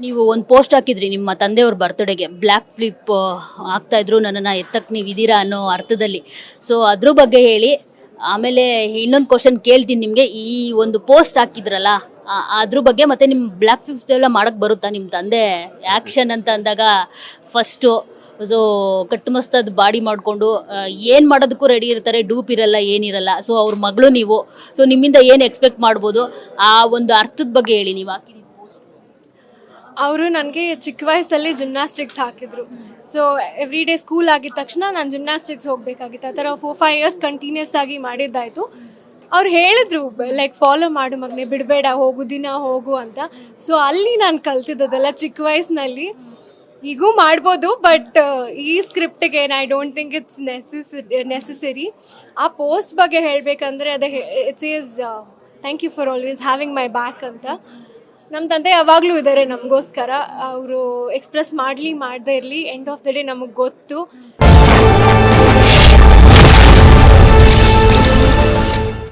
ನೀವು ಒಂದು ಪೋಸ್ಟ್ ಹಾಕಿದ್ರಿ ನಿಮ್ಮ ತಂದೆಯವ್ರ ಬರ್ತ್ಡೇಗೆ ಬ್ಲ್ಯಾಕ್ ಫ್ಲಿಪ್ ಆಗ್ತಾ ಇದ್ರು, ನನ್ನನ್ನು ಎತ್ತಕ್ಕೆ ನೀವು ಇದ್ದೀರಾ ಅನ್ನೋ ಅರ್ಥದಲ್ಲಿ. ಸೊ ಅದ್ರ ಬಗ್ಗೆ ಹೇಳಿ, ಆಮೇಲೆ ಇನ್ನೊಂದು ಕ್ವಶನ್ ಕೇಳ್ತೀನಿ ನಿಮಗೆ. ಈ ಒಂದು ಪೋಸ್ಟ್ ಹಾಕಿದ್ರಲ್ಲ, ಆ- ಅದ್ರ ಬಗ್ಗೆ ಮತ್ತೆ ನಿಮ್ಮ ಬ್ಲ್ಯಾಕ್ ಫ್ಲಿಪ್ಸ್ ಎಲ್ಲ ಮಾಡಕ್ ಬರುತ್ತಾ ನಿಮ್ಮ ತಂದೆ? ಆ್ಯಕ್ಷನ್ ಅಂತ ಅಂದಾಗ ಫಸ್ಟು ಸೊ ಕಟ್ಟುಮಸ್ತದ ಬಾಡಿ ಮಾಡಿಕೊಂಡು ಏನು ಮಾಡೋದಕ್ಕೂ ರೆಡಿ ಇರ್ತಾರೆ ಡೂಪ್ ಇರಲ್ಲ ಏನಿರಲ್ಲ ಸೊ ಅವ್ರ ಮಗಳು ನೀವು. ಸೊ ನಿಮ್ಮಿಂದ ಏನು ಎಕ್ಸ್ಪೆಕ್ಟ್ ಮಾಡ್ಬೋದು? ಆ ಒಂದು ಅರ್ಥದ ಬಗ್ಗೆ ಹೇಳಿ, ನೀವು ಹಾಕಿದ ಅವರು ನನಗೆ ಚಿಕ್ಕ ವಯಸ್ಸಲ್ಲಿ ಜಿಮ್ನಾಸ್ಟಿಕ್ಸ್ ಹಾಕಿದ್ರು. ಸೊ ಎವ್ರಿ ಡೇ ಸ್ಕೂಲ್ ಆಗಿದ ತಕ್ಷಣ ನಾನು ಜಿಮ್ನಾಸ್ಟಿಕ್ಸ್ ಹೋಗಬೇಕಾಗಿತ್ತು. ಆ ಥರ ಫೋರ್ ಫೈವ್ ಇಯರ್ಸ್ ಕಂಟಿನ್ಯೂಸ್ ಆಗಿ ಮಾಡಿದ್ದಾಯಿತು. ಅವ್ರು ಹೇಳಿದ್ರು ಲೈಕ್ ಫಾಲೋ ಮಾಡು ಮಗನೇ, ಬಿಡಬೇಡ, ಹೋಗು, ದಿನ ಹೋಗು ಅಂತ. ಸೊ ಅಲ್ಲಿ ನಾನು ಕಲ್ತಿದ್ದದೆಲ್ಲ ಚಿಕ್ಕ ವಯಸ್ಸಿನಲ್ಲಿ. ಈಗೂ ಮಾಡ್ಬೋದು ಬಟ್ ಈ ಸ್ಕ್ರಿಪ್ಟಿಗೆ I don't think it's necessary necessary ಆ ಪೋಸ್ಟ್ ಬಗ್ಗೆ ಹೇಳಬೇಕಂದ್ರೆ ಅದೇ it's is thank you for always having my back ಅಂತ. ನಮ್ಮ ತಂದೆ ಯಾವಾಗಲೂ ಇದ್ದಾರೆ ನಮಗೋಸ್ಕರ. ಅವರು ಎಕ್ಸ್ಪ್ರೆಸ್ ಮಾಡಲಿ ಮಾಡದೇ ಇರಲಿ ಎಂಡ್ ಆಫ್ ದ ಡೇ ನಮಗೆ ಗೊತ್ತು.